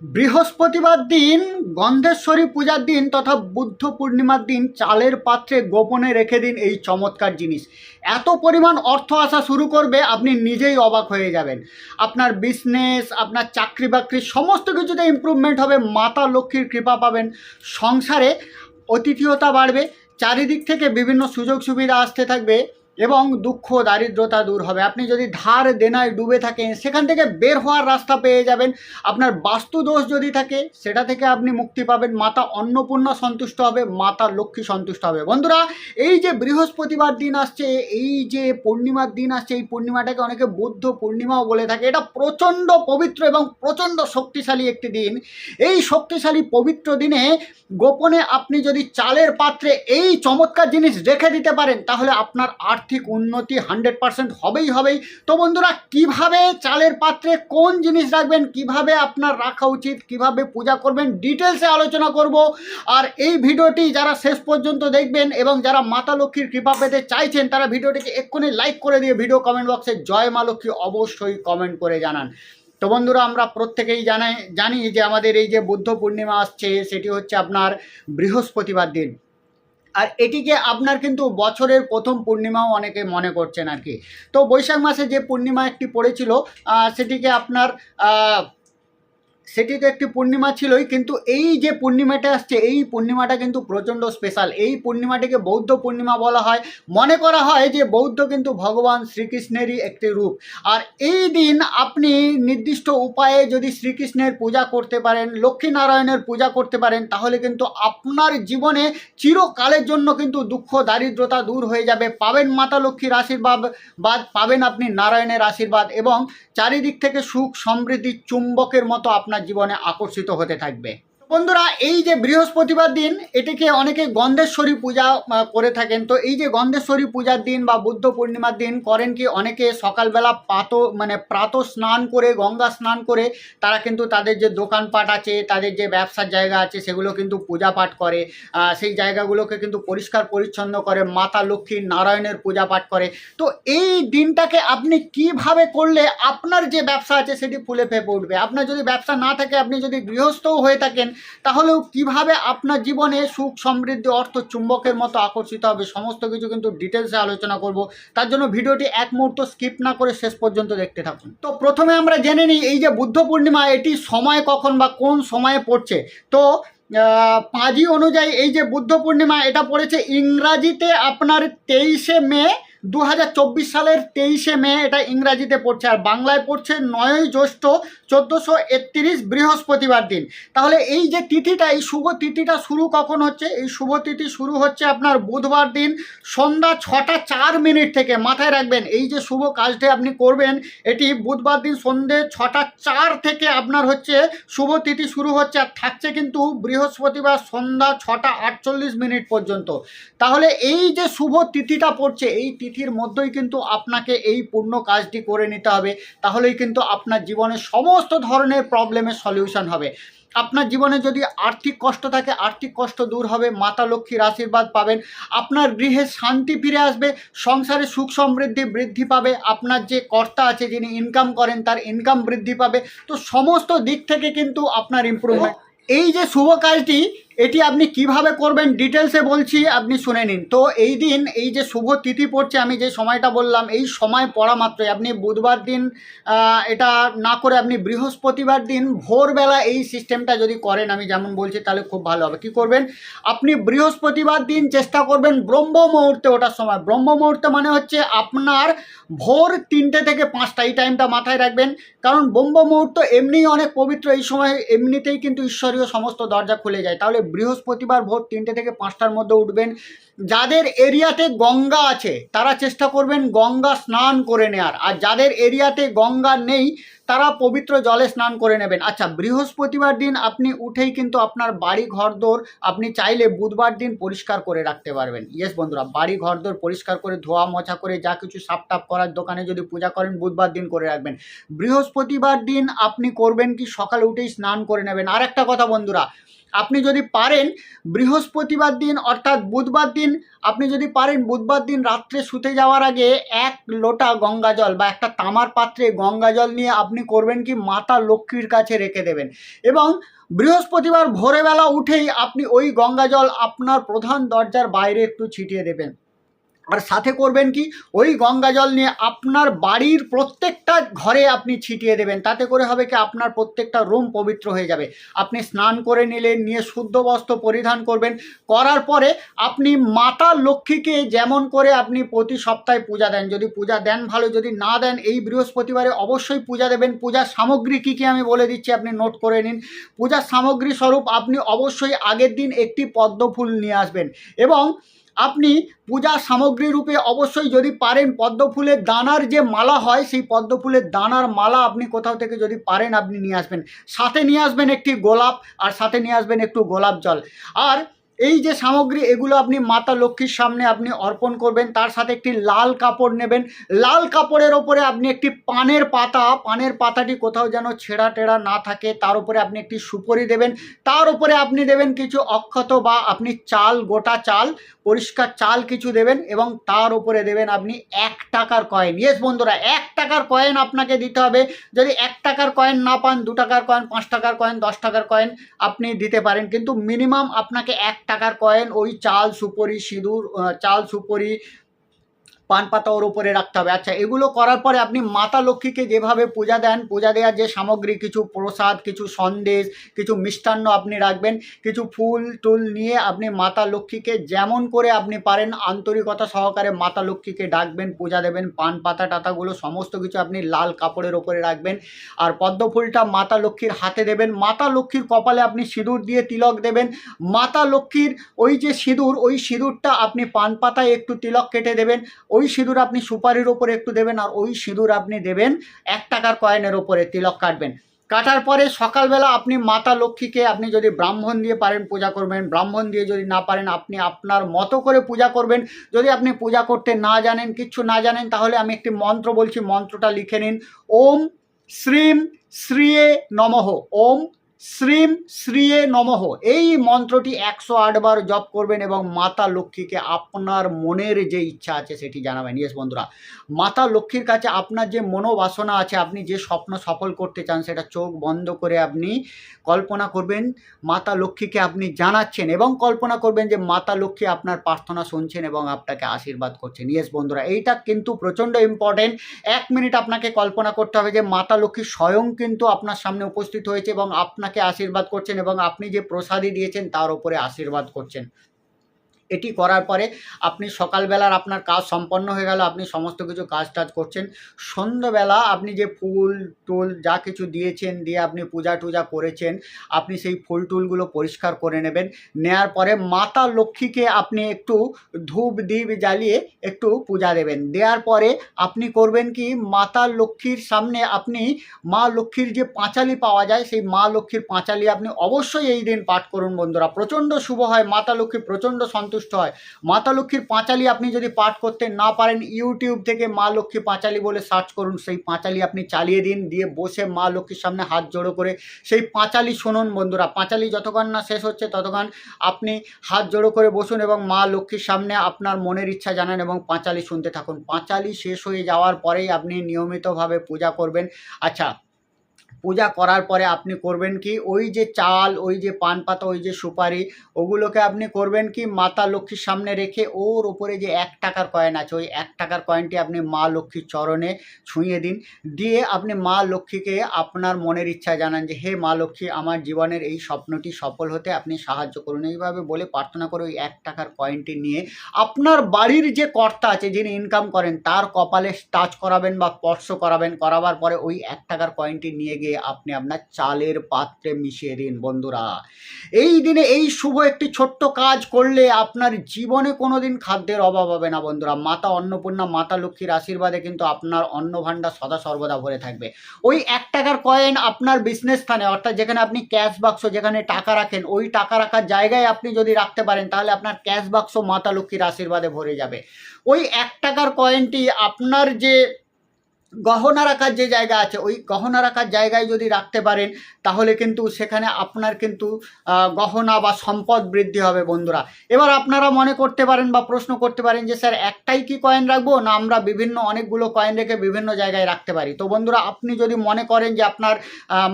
বৃহস্পতিবার দিন, গন্ধেশ্বরী পূজার দিন তথা বুদ্ধ পূর্ণিমার দিন চালের পাত্রে গোপনে রেখে দিন এই চমৎকার জিনিস। এত পরিমাণ অর্থ আসা শুরু করবে, আপনি নিজেই অবাক হয়ে যাবেন। আপনার বিজনেস আপনার চাকরি বাকরি সমস্ত কিছুতে ইমপ্রুভমেন্ট হবে, মাতা লক্ষ্মীর কৃপা পাবেন। সংসারে অতিথিয়তা বাড়বে, চারিদিক থেকে বিভিন্ন সুযোগ সুবিধা আসতে থাকবে। এবং দুঃখ, দারিদ্রতা দূর হবে। আপনি যদি ধার দেনায় ডুবে থাকেন, সেখান থেকে বের হওয়ার রাস্তা পেয়ে যাবেন। আপনার বাস্তু দোষ যদি থাকে, সেটা থেকে আপনি মুক্তি পাবেন। মাতা অন্নপূর্ণা সন্তুষ্ট হবে, মাতা লক্ষ্মী সন্তুষ্ট হবে। বন্ধুরা, এই যে বৃহস্পতিবার দিন আসছে, এই যে পূর্ণিমার দিন আসছে, এই পূর্ণিমাটাকে অনেকে বুদ্ধ পূর্ণিমাও বলে থাকে। এটা প্রচণ্ড পবিত্র এবং প্রচণ্ড শক্তিশালী একটি দিন। এই শক্তিশালী পবিত্র দিনে গোপনে আপনি যদি চালের পাত্রে এই চমৎকার জিনিস রেখে দিতে পারেন, তাহলে আপনার আর্থিক উন্নতি হান্ড্রেড পার্সেন্ট হবেই হবেই। তো বন্ধুরা, কীভাবে চালের পাত্রে কোন জিনিস রাখবেন, কীভাবে আপনার রাখা উচিত, কীভাবে পূজা করবেন ডিটেলসে আলোচনা করব। আর এই ভিডিওটি যারা শেষ পর্যন্ত দেখবেন এবং যারা মাতা লক্ষ্মীর কৃপা পেতে চাইছেন, তারা ভিডিওটিকে এক্ষুনি লাইক করে দিয়ে ভিডিও কমেন্ট বক্সে জয় মা লক্ষ্মী অবশ্যই কমেন্ট করে জানান। তো বন্ধুরা, আমরা প্রত্যেকেই জানাই, জানি যে আমাদের এই যে বুদ্ধ পূর্ণিমা আসছে, সেটি হচ্ছে আপনার বৃহস্পতিবার দিন। আর এটিকে আপনার কিন্তু বছরের প্রথম পূর্ণিমাও অনেকে মনে করছেন আর কি। তো বৈশাখ মাসে যে পূর্ণিমা একটি পড়েছিল সেটিকে আপনার সেটি তো একটি পূর্ণিমা ছিলই, কিন্তু এই যে পূর্ণিমাটা আসছে, এই পূর্ণিমাটা কিন্তু প্রচণ্ড স্পেশাল এই পূর্ণিমাটিকে বৌদ্ধ পূর্ণিমা বলা হয়। মনে করা হয় যে বৌদ্ধ কিন্তু ভগবান শ্রীকৃষ্ণেরই একটি রূপ। আর এই দিন আপনি নির্দিষ্ট উপায়ে যদি শ্রীকৃষ্ণের পূজা করতে পারেন, লক্ষ্মীনারায়ণের পূজা করতে পারেন, তাহলে কিন্তু আপনার জীবনে চিরকালের জন্য কিন্তু দুঃখ, দারিদ্রতা দূর হয়ে যাবে। পাবেন মাতা লক্ষ্মীর আশীর্বাদ বাদ পাবেন আপনি নারায়ণের আশীর্বাদ এবং চারিদিক থেকে সুখ, সমৃদ্ধি, চুম্বকের মতো আপনার জীবনে আকর্ষিত হতে থাকবে। বন্ধুরা, এই যে বৃহস্পতিবার দিন, এটিকে অনেকে গন্ধেশ্বরী পূজা করে থাকেন। তো এই যে গন্ধেশ্বরী পূজার দিন বা বুদ্ধ পূর্ণিমার দিন করেন কি অনেকে সকালবেলা পাত মানে প্রাত স্নান করে, গঙ্গা স্নান করে, তারা কিন্তু তাদের যে দোকানপাট আছে, তাদের যে ব্যবসার জায়গা আছে, সেগুলো কিন্তু পূজা পাঠ করে সেই জায়গাগুলোকে কিন্তু পরিষ্কার পরিচ্ছন্ন করে, মাতা লক্ষ্মী নারায়ণের পূজা পাঠ করে। তো এই দিনটাকে আপনি কীভাবে করলে আপনার যে ব্যবসা আছে, সেটি ফুলে ফেপে উঠবে? আপনার যদি ব্যবসা না থাকে, আপনি যদি গৃহস্থও হয়ে থাকেন তাহলেও কীভাবে আপনার জীবনে সুখ, সমৃদ্ধি, অর্থ, চুম্বকের মতো আকর্ষিত হবে, সমস্ত কিছু কিন্তু ডিটেলসে আলোচনা করব। তার জন্য ভিডিওটি এক মুহূর্ত স্কিপ না করে শেষ পর্যন্ত দেখতে থাকুন। তো প্রথমে আমরা জেনে নিই, এই যে বুদ্ধ পূর্ণিমা, এটি সময় কখন বা কোন সময়ে পড়ছে? তো পাঁজি অনুযায়ী এই যে বুদ্ধ পূর্ণিমা, এটা পড়েছে ইংরাজিতে আপনার তেইশে মে দু হাজার চব্বিশ সালের তেইশে মে এটা ইংরাজিতে পড়ছে, আর বাংলায় পড়ছে নয়ই জ্যৈষ্ঠ চোদ্দোশো একত্রিশ বৃহস্পতিবার দিন। তাহলে এই যে তিথিটা, এই শুভ তিথিটা শুরু কখন হচ্ছে? এই শুভ তিথি শুরু হচ্ছে আপনার বুধবার দিন সন্ধ্যা ছটা চার মিনিট থেকে। মাথায় রাখবেন, এই যে শুভ কাজটি আপনি করবেন, এটি বুধবার দিন সন্ধে ছটা চার থেকে আপনার হচ্ছে শুভ তিথি শুরু হচ্ছে, আর থাকছে কিন্তু বৃহস্পতিবার সন্ধ্যা ছটা আটচল্লিশ মিনিট পর্যন্ত। তাহলে এই যে শুভ তিথিটা পড়ছে, এই তিথির মধ্যেই কিন্তু আপনাকে এই পূর্ণ কাজটি করে নিতে হবে। তাহলেই কিন্তু আপনার জীবনে সমস্ত ধরনের প্রবলেমের সলিউশন হবে। আপনার জীবনে যদি আর্থিক কষ্ট থাকে আর্থিক কষ্ট দূর হবে মাতা লক্ষ্মীর আশীর্বাদ পাবেন আপনার গৃহে শান্তি ফিরে আসবে সংসারে সুখ সমৃদ্ধি বৃদ্ধি পাবে আপনার যে কর্তা আছে যিনি ইনকাম করেন তার ইনকাম বৃদ্ধি পাবে। তো সমস্ত দিক থেকে কিন্তু আপনার ইমপ্রুভমেন্ট এই যে শুভ কাজটি এটি আপনি কীভাবে করবেন ডিটেলসে বলছি, আপনি শুনে নিন। তো এই দিন এই যে শুভ তিথি পড়ছে, আমি যে সময়টা বললাম, এই সময় পড়া মাত্রই। আপনি বুধবার দিন এটা না করে আপনি বৃহস্পতিবার দিন ভোরবেলা এই সিস্টেমটা যদি করেন, আমি যেমন বলছি, তাহলে খুব ভালো হবে। কী করবেন? আপনি বৃহস্পতিবার দিন চেষ্টা করবেন ব্রহ্ম মুহূর্তে ওটার সময়। ব্রহ্ম মুহূর্তে মানে হচ্ছে আপনার ভোর তিনটে থেকে পাঁচটা, এই টাইমটা মাথায় রাখবেন। কারণ ব্রহ্ম মুহূর্ত এমনিই অনেক পবিত্র, এই সময় এমনিতেই কিন্তু ঈশ্বরীয় সমস্ত দরজা খুলে যায়। তাহলে বৃহস্পতিবার ভোর তিনটে থেকে পাঁচটার মধ্যে উঠবেন। যাদের এরিয়াতে গঙ্গা আছে, তারা চেষ্টা করবেন গঙ্গা স্নান করে নেওয়ার আর যাদের এরিয়াতে গঙ্গা নেই তারা পবিত্র জলে স্নান করে নেবেন। আচ্ছা বৃহস্পতিবার দিন আপনি উঠেই কিন্তু আপনার বাড়ি ঘরদোর আপনি চাইলে বুধবার দিন পরিষ্কার করে রাখতে পারবেন। ইয়েস বন্ধুরা, বাড়ি ঘরদোর পরিষ্কার করে, ধোয়া মোছা করে, যা কিছু সাপ টাপ করার দোকানে যদি পূজা করেন, বুধবার দিন করে রাখবেন। বৃহস্পতিবার দিন আপনি করবেন কি, সকালে উঠেই স্নান করে নেবেন। আর একটা কথা, বন্ধুরা, আপনি যদি পারেন, বৃহস্পতিবার দিন অর্থাৎ বুধবার দিন, আপনি যদি পারেন, বুধবার দিন রাত্রে শুতে যাওয়ার আগে এক লোটা গঙ্গা জল বা একটা তামার পাত্রে গঙ্গা জল নিয়ে আপনি করবেন কি? মাতা লক্ষ্মীর কাছে রেখে দেবেন। এবং বৃহস্পতিবার ভোরবেলা উঠেই আপনি ওই গঙ্গাজল আপনার প্রধান দরজার বাইরে একটু ছিটিয়ে দেবেন। আর সাথে করবেন কি? ওই গঙ্গা জল নিয়ে আপনার বাড়ির প্রত্যেকটা ঘরে আপনি ছিটিয়ে দেবেন। তাতে করে হবে কি? আপনার প্রত্যেকটা রুম পবিত্র হয়ে যাবে। আপনি স্নান করে নিলেন, নিয়ে শুদ্ধ বস্ত্র পরিধান করবেন। করার পরে আপনি মাতা লক্ষ্মীকে যেমন করে আপনি প্রতি সপ্তাহে পূজা দেন। যদি পূজা দেন ভালো, যদি না দেন এই বৃহস্পতিবারে অবশ্যই পূজা দেবেন। পূজার সামগ্রী কী কী আমি বলে দিচ্ছি, আপনি নোট করে নিন। পূজার সামগ্রী স্বরূপ আপনি অবশ্যই আগের দিন একটি পদ্ম ফুল নিয়ে আসবেন। এবং আপনি পূজা সামগ্রী রূপে অবশ্যই যদি পারেন পদ্ম ফুলের দানার যে মালা হয়, সেই পদ্ম ফুলের দানার মালা আপনি কোথাও থেকে যদি পারেন, আপনি নিয়ে আসবেন। সাথে নিয়ে আসবেন একটি গোলাপ, আর সাথে নিয়ে আসবেন একটু গোলাপ জল। আর এই যে সামগ্রী, এগুলো আপনি মাতা লক্ষ্মীর সামনে আপনি অর্পণ করবেন, তার সাথে একটি লাল কাপড় নেবেন। লাল কাপড়ের ওপরে আপনি একটি পানের পাতা, পানের পাতাটি কোথাও যেন ছেঁড়া টেড়া না থাকে, তার উপরে আপনি একটি সুপরি দেবেন। তার উপরে আপনি দেবেন কিছু অক্ষত বা আপনি চাল, গোটা চাল, পরিষ্কার চাল কিছু দেবেন এবং তার উপরে দেবেন আপনি এক টাকার কয়েন। ইয়েস বন্ধুরা, এক টাকার কয়েন আপনাকে দিতে হবে। যদি এক টাকার কয়েন না পান, দু টাকার কয়েন, পাঁচ টাকার কয়েন, দশ টাকার কয়েন আপনি দিতে পারেন। কিন্তু মিনিমাম আপনাকে এক টাকার কয়েন ওই চাল সুপরি সিঁদুর চাল সুপরি পান পাতা ওর উপরে রাখতে হবে। আচ্ছা এগুলো করার পরে আপনি মাতা লক্ষ্মীকে যেভাবে পূজা দেন, পূজা দেওয়ার যে সামগ্রী, কিছু প্রসাদ, কিছু সন্দেশ, কিছু মিষ্টান্ন আপনি রাখবেন, কিছু ফুল টুল নিয়ে আপনি মাতা লক্ষ্মীকে যেমন করে আপনি পারেন, আন্তরিকতা সহকারে মাতা লক্ষ্মীকে ডাকবেন, পূজা দেবেন, পান পাতা টাতাগুলো সমস্ত কিছু আপনি লাল কাপড়ের ওপরে রাখবেন আর পদ্ম ফুলটা মাতা লক্ষ্মীর হাতে দেবেন। মাতা লক্ষ্মীর কপালে আপনি সিঁদুর দিয়ে তিলক দেবেন। মাতা লক্ষ্মীর ওই যে সিঁদুর, ওই সিঁদুরটা আপনি পান পাতায় একটু তিলক কেটে দেবেন। ওই সিঁদুর আপনি সুপারির ওপরে একটু দেবেন আর ওই সিঁদুর আপনি দেবেন এক টাকার কয়েনের ওপরে তিলক কাটবেন। কাটার পরে সকালবেলা আপনি মাতা লক্ষ্মীকে আপনি যদি ব্রাহ্মণ দিয়ে পারেন পূজা করবেন, ব্রাহ্মণ দিয়ে যদি না পারেন আপনি আপনার মতো করে পূজা করবেন। যদি আপনি পূজা করতে না জানেন, কিচ্ছু না জানেন, তাহলে আমি একটি মন্ত্র বলছি, মন্ত্রটা লিখে নিন। ওম শ্রীম শ্রিয়ে নমঃ। ওম শ্রীম শ্রিয়ে নমঃ। এই মন্ত্রটি একশো আটবার জপ করবেন এবং মাতা লক্ষ্মীকে আপনার মনের যে ইচ্ছা আছে সেটি জানাবেন। ইয়েস বন্ধুরা, মাতা লক্ষ্মীর কাছে আপনার যে মনোবাসনা আছে, আপনি যে স্বপ্ন সফল করতে চান, সেটা চোখ বন্ধ করে আপনি কল্পনা করবেন, মাতা লক্ষ্মীকে আপনি জানাচ্ছেন এবং কল্পনা করবেন যে মাতা লক্ষ্মী আপনার প্রার্থনা শুনছেন এবং আপনাকে আশীর্বাদ করছেন। ইয়েস বন্ধুরা, এইটা কিন্তু প্রচণ্ড ইম্পর্টেন্ট এক মিনিট আপনাকে কল্পনা করতে হবে যে মাতা লক্ষ্মী স্বয়ং কিন্তু আপনার সামনে উপস্থিত হয়েছে এবং আপনাকে আশীর্বাদ করছেন এবং আপনি যে প্রসাদী দিয়েছেন তার উপরে আশীর্বাদ করছেন। এটি করার পরে আপনি সকালবেলার আপনার কাজ সম্পন্ন হয়ে গেল, আপনি সমস্ত কিছু কাজ টাজ করছেন। সন্ধ্যাবেলা আপনি যে ফুল, টুল যা কিছু দিয়েছেন, দিয়ে আপনি পূজা টুজা করেছেন, আপনি সেই ফুল টুলগুলো পরিষ্কার করে নেবেন। নেয়ার পরে মাতা লক্ষ্মীকে আপনি একটু ধূপ দ্বীপ জ্বালিয়ে একটু পূজা দেবেন। দেওয়ার পরে আপনি করবেন কি, মাতা লক্ষ্মীর সামনে আপনি মা লক্ষ্মীর যে পাঁচালি পাওয়া যায়, সেই মা লক্ষ্মীর পাঁচালি আপনি অবশ্যই এই দিন পাঠ করুন বন্ধুরা। প্রচণ্ড শুভ হয়, মাতা লক্ষ্মী প্রচণ্ড সন্তুষ্ট হয়। মাতা লক্ষ্মীর পাঁচালি আপনি যদি পাঠ করতে না পারেন, ইউটিউব থেকে মা লক্ষ্মী পাঁচালি বলে সার্চ করুন। সেই পাঁচালি আপনি চালিয়ে দিন, দিয়ে বসে মা লক্ষ্মীর সামনে হাত জোড়ো করে সেই পাঁচালি শুনুন বন্ধুরা। পাঁচালি যতক্ষণ না শেষ হচ্ছে, ততক্ষণ আপনি হাত জোড়ো করে বসুন এবং মা লক্ষ্মীর সামনে আপনার মনের ইচ্ছা জানান এবং পাঁচালি শুনতে থাকুন। পাঁচালি শেষ হয়ে যাওয়ার পরেই আপনি নিয়মিতভাবে পূজা করবেন। আচ্ছা পূজা করার পরে আপনি করবেন কি? ওই যে চাল, ওই যে পান পাতা, ওই যে সুপারি, ওগুলোকে আপনি করবেন কি? মাতা লক্ষ্মীর সামনে রেখে ওর ওপরে যে এক টাকার কয়েন আছে, ওই এক টাকার কয়েনটি আপনি মা লক্ষ্মীর চরণে ছুঁয়ে দিন। দিয়ে আপনি মা লক্ষ্মীকে আপনার মনের ইচ্ছা জানান যে, হে মা লক্ষ্মী, আমার জীবনের এই স্বপ্নটি সফল হতে আপনি সাহায্য করুন। এইভাবে বলে প্রার্থনা করে ওই এক টাকার কয়েনটি নিয়ে আপনার বাড়ির যে কর্তা আছে, যিনি ইনকাম করেন, তার কপালে টাচ করাবেন বা স্পর্শ করাবেন, করাবার পরে ওই এক টাকার কয়েনটি নিয়ে গিয়ে আপনি আপনার চালের পাত্রে মিশিয়ে দিন, বন্ধুরা। এই দিনে এই শুভ একটি ছোট্ট কাজ করলে আপনার জীবনে কোনো দিন খাদ্যের অভাব হবে না, বন্ধুরা। মাতা অন্নপূর্ণা, মাতা লক্ষ্মীর আশীর্বাদে কিন্তু আপনার অন্ন ভাণ্ডার সদা সর্বদা ভরে থাকবে। ওই এক টাকার কয়েন আপনার বিজনেস স্থানে, অর্থাৎ যেখানে আপনি ক্যাশ বাক্স যেখানে টাকা রাখেন, ওই টাকা রাখার জায়গায় আপনি যদি রাখতে পারেন, তাহলে আপনার ক্যাশ বাক্স মাতা লক্ষ্মীর আশীর্বাদে ভরে যাবে। ওই এক টাকার কয়েনটি আপনার যে গহনা রাখার যে জায়গা আছে, ওই গহনা রাখার জায়গায় যদি রাখতে পারেন, তাহলে কিন্তু সেখানে আপনার কিন্তু গহনা বা সম্পদ বৃদ্ধি হবে বন্ধুরা। এবার আপনারা মনে করতে পারেন বা প্রশ্ন করতে পারেন যে, স্যার, একটাই কি কয়েন রাখব? না, আমরা বিভিন্ন অনেকগুলো কয়েন রেখে বিভিন্ন জায়গায় রাখতে পারি। তো বন্ধুরা, আপনি যদি মনে করেন যে, আপনার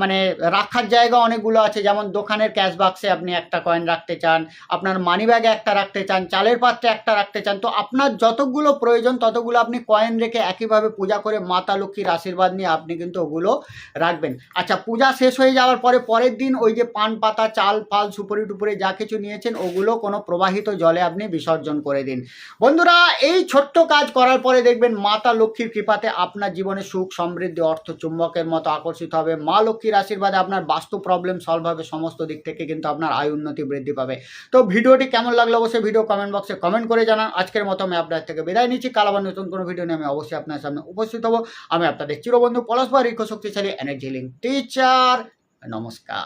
মানে রাখার জায়গা অনেকগুলো আছে, যেমন দোকানের ক্যাশ বাক্সে আপনি একটা কয়েন রাখতে চান, আপনার মানি ব্যাগে একটা রাখতে চান, চালের পাত্রে একটা রাখতে চান, তো আপনার যতগুলো প্রয়োজন, ততগুলো আপনি কয়েন রেখে একইভাবে পূজা করে মাতা লক্ষ্মীর আশীর্বাদ নিয়ে আপনি কিন্তু ওগুলো রাখবেন। আচ্ছা পূজা শেষ হয়ে যাওয়ার পরে পরের দিন ওই যে পান পাতা, চাল, ফাল, সুপুরি টুপুরি যা কিছু নিয়েছেন, ওগুলো কোনো প্রবাহিত জলে আপনি বিসর্জন করে দিন। বন্ধুরা, এই ছোট্ট কাজ করার পরে দেখবেন মাতা লক্ষ্মীর কৃপাতে আপনার জীবনে সুখ, সমৃদ্ধি, অর্থ চুম্বকের মতো আকর্ষিত হবে। মা লক্ষ্মীর আশীর্বাদে আপনার বাস্তু প্রবলেম সলভ হবে, সমস্ত দিক থেকে কিন্তু আপনার আয় উন্নতি বৃদ্ধি পাবে। তো ভিডিওটি কেমন লাগল অবশ্যই ভিডিও কমেন্ট বক্সে কমেন্ট করে জানান। আজকের মতো আমি আপনার থেকে বিদায় নিচ্ছি। কাল আবার নতুন কোনো ভিডিও নিয়ে আমি অবশ্যই আপনার সামনে উপস্থিত হব। আমি আপনাদের চিরবন্ধু পলাশবা রিক্ষ শক্তিশালী এনার্জি লিঙ্ক টিচার নমস্কার।